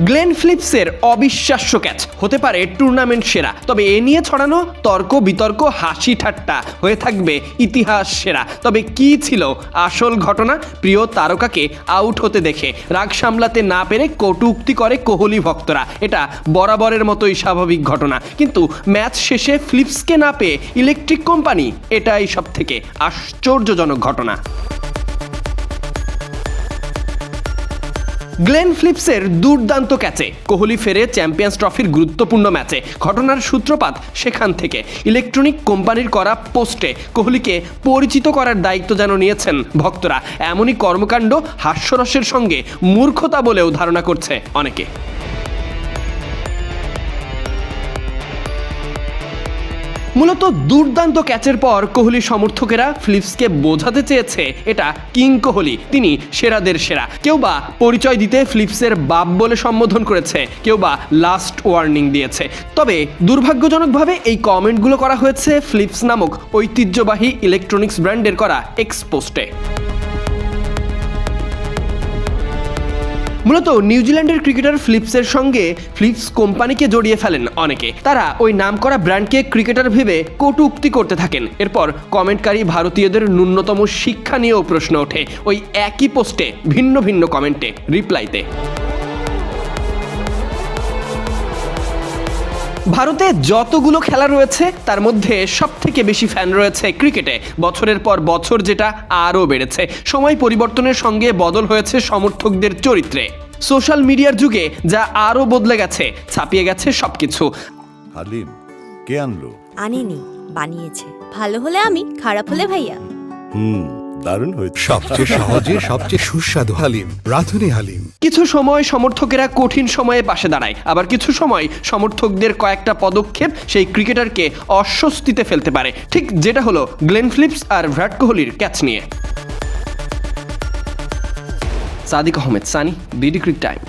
Glenn ফিলিপসের অবিশ্বাস্য catch. হতে পারে টুর্নামেন্ট সেরা, তবে এ নিয়ে ছড়ানো তর্ক বিতর্ক, হাসি ঠাট্টা হয়ে থাকবে ইতিহাস সেরা। তবে কি ছিল আসল ঘটনা? প্রিয় তারকাকে আউট হতে দেখে, রাগ সামলাতে না পেরে কটুক্তি করে কোহলি ভক্তরা। এটা বরাবরের মতোই স্বাভাবিক ঘটনা। কিন্তু ম্যাচ শেষে ফ্লিপসকে না পেয়ে ইলেকট্রিক কোম্পানি এটাই সব থেকে আশ্চর্যজনক ঘটনা। গ্লেন ফ্লিপসের দুর্দান্ত ক্যাচে। কোহলি ফেরে চ্যাম্পিয়ন্স ট্রফির গুরুত্বপূর্ণ ম্যাচে। ঘটনার সূত্রপাত সেখান থেকে। ইলেকট্রনিক কোম্পানির করা পোস্টে কোহলিকে পরিচিত করার দায়িত্ব যেন নিয়েছেন ভক্তরা। এমনই কর্মকাণ্ড হাস্যরসের সঙ্গে মূর্খতা বলেও ধারণা করছে অনেকে। মূলত দুর্দান্ত ক্যাচের পর কোহলি সমর্থকেরা ফিলিপসকে বোঝাতে চেয়েছে, এটা কিং কোহলি, তিনি সেরাদের সেরা। কেউ বা পরিচয় দিতে ফিলিপসের বাপ বলে সম্বোধন করেছে, কেউ বা লাস্ট ওয়ার্নিং দিয়েছে। তবে দুর্ভাগ্যজনকভাবে এই কমেন্টগুলো করা হয়েছে ফিলিপস নামক ঐতিহ্যবাহী ইলেকট্রনিক্স ব্র্যান্ডের করা এক্স মূলত নিউজিল্যান্ডের ক্রিকেটার ফ্লিপসের সঙ্গে ফ্লিপস কোম্পানিকে জড়িয়ে ফেলেন অনেকে। তারা ওই নাম করা ব্র্যান্ডকে ক্রিকেটার ভেবে কটু উক্তি করতে থাকেন। এরপর কমেন্টকারী ভারতীয়দের ন্যূনতম শিক্ষা নিয়েও প্রশ্ন ওঠে। ওই একই পোস্টে ভিন্ন ভিন্ন কমেন্টে, রিপ্লাইতে। ভারতে যতগুলো খেলা রয়েছে তার মধ্যে সব থেকে বেশি ফ্যান রয়েছে ক্রিকেটে বছরের পর বছর যেটা আরও বেড়েছে। সময় পরিবর্তনের সঙ্গে বদল হয়েছে সমর্থকদের চরিত্রে। সোশ্যাল মিডিয়ার যুগে যা আরও বদলে গেছে ছাপিয়ে গেছে সবকিছু। হালিম কে আনলো? আনেনি বানিয়েছে। ভালো হলে আমি খারাপ হলে ভাইয়া। হুম। দারুণ হয়েছে। সবচেয়ে সহজে সবচেয়ে সুস্বাদু হালিম রাধুনি হালিম। কিছু সময় সমর্থকেরা কঠিন সময়ে পাশে দাঁড়ায় আবার কিছু সময় সমর্থকদের কয়েকটা পদক্ষেপ সেই ক্রিকেটারকে অস্বস্তিতে ফেলতে পারে। ঠিক যেটা হলো গ্লেন ফিলিপস আর বিরাট কোহলির ক্যাচ নিয়ে। Sadiq Ahmed Sunny BD crick time.